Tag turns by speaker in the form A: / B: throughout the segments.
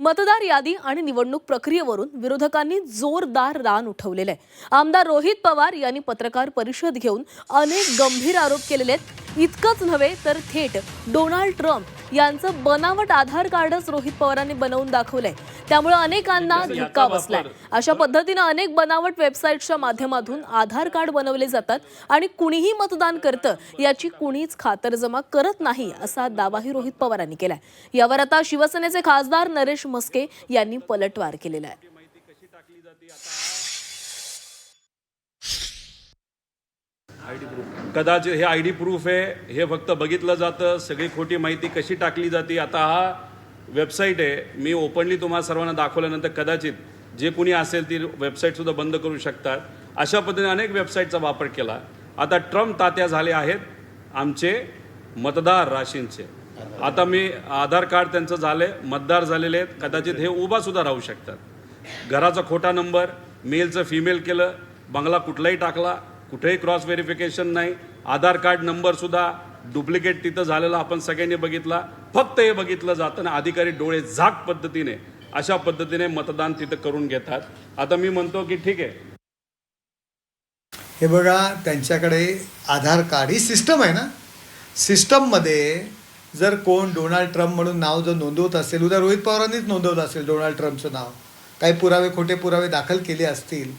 A: मतदार यादी आणि निवडणूक प्रक्रियेवरून विरोधकांनी जोरदार रान उठवलेलं आहे. आमदार रोहित पवार यांनी पत्रकार परिषद घेऊन अनेक गंभीर आरोप केलेले आहेत. इतकंच नव्हे तर थेट डोनाल्ड ट्रम्प यांचं बनावट आधार कार्डच रोहित पवारांनी बनवून दाखवलंय. त्यामुळे अनेकांना धक्का बसलाय. अशा पद्धतीनं अनेक बनावट वेबसाईटच्या माध्यमातून आधार कार्ड बनवले जातात आणि कुणीही मतदान करतं याची कुणीच खातरजमा करत नाही असा दावाही रोहित पवारांनी केलाय. यावर आता शिवसेनेचे खासदार नरेश मस्के यांनी पलटवार केलेला आहे.
B: कदाचित हे आय डी प्रूफ आहे हे फक्त बघितलं जातं सगळी खोटी माहिती कशी टाकली जाते आता हा वेबसाईट आहे. मी ओपनली तुम्हाला सर्वांना दाखवल्यानंतर कदाचित जे कुणी असेल ती वेबसाईटसुद्धा बंद करू शकतात. अशा पद्धतीने अनेक वेबसाईटचा वापर केला. आता ट्रम्प तात्या झाले आहेत आमचे मतदार राशींचे. आता मी आधार कार्ड त्यांचं झाले मतदार झालेले आहेत. कदाचित हे उभासुद्धा राहू शकतात. घराचा खोटा नंबर मेलचं फिमेल केलं बंगला कुठलाही टाकला कुठेही क्रॉस व्हेरिफिकेशन नाही. आधार कार्ड नंबर सुद्धा डुप्लिकेट तिथं झालेला आपण सगळ्यांनी बघितला. फक्त हे बघितलं जातं ना अधिकारी डोळे झाक पद्धतीने अशा पद्धतीने मतदान तिथं करून घेतात. आता मी म्हणतो की ठीक आहे.
C: हे बघा त्यांच्याकडे आधार कार्ड ही सिस्टम आहे ना? सिस्टममध्ये जर कोण डोनाल्ड ट्रम्प म्हणून नाव जर नोंदवत असेल उद्या रोहित पवारांनीच नोंदवलं असेल डोनाल्ड ट्रम्पचं नाव. काही पुरावे खोटे पुरावे दाखल केले असतील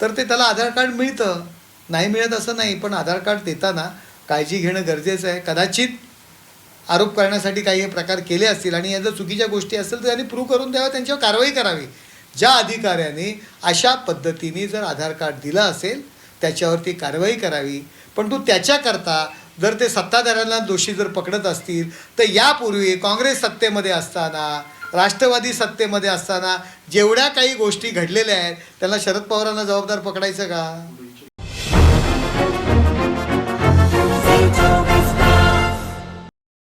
C: तर ते त्याला आधार कार्ड मिळतं. नाही मिळत असं नाही पण आधार कार्ड देताना काळजी घेणं गरजेचं आहे. कदाचित आरोप करण्यासाठी काही हे प्रकार केले असतील आणि या जर चुकीच्या गोष्टी असतील तर त्यांनी प्रूव्ह करून द्याव्या त्यांच्यावर कारवाई करावी. ज्या अधिकाऱ्याने अशा पद्धतीने जर आधार कार्ड दिलं असेल त्याच्यावरती कारवाई करावी. पण तू त्याच्याकरता जर ते सत्ताधाऱ्यांना दोषी जर पकडत असतील तर यापूर्वी काँग्रेस सत्तेमध्ये असताना राष्ट्रवादी सत्तेमध्ये असताना जेवढ्या काही गोष्टी घडलेल्या आहेत त्याला शरद पवारांना जबाबदार पकडायचं का?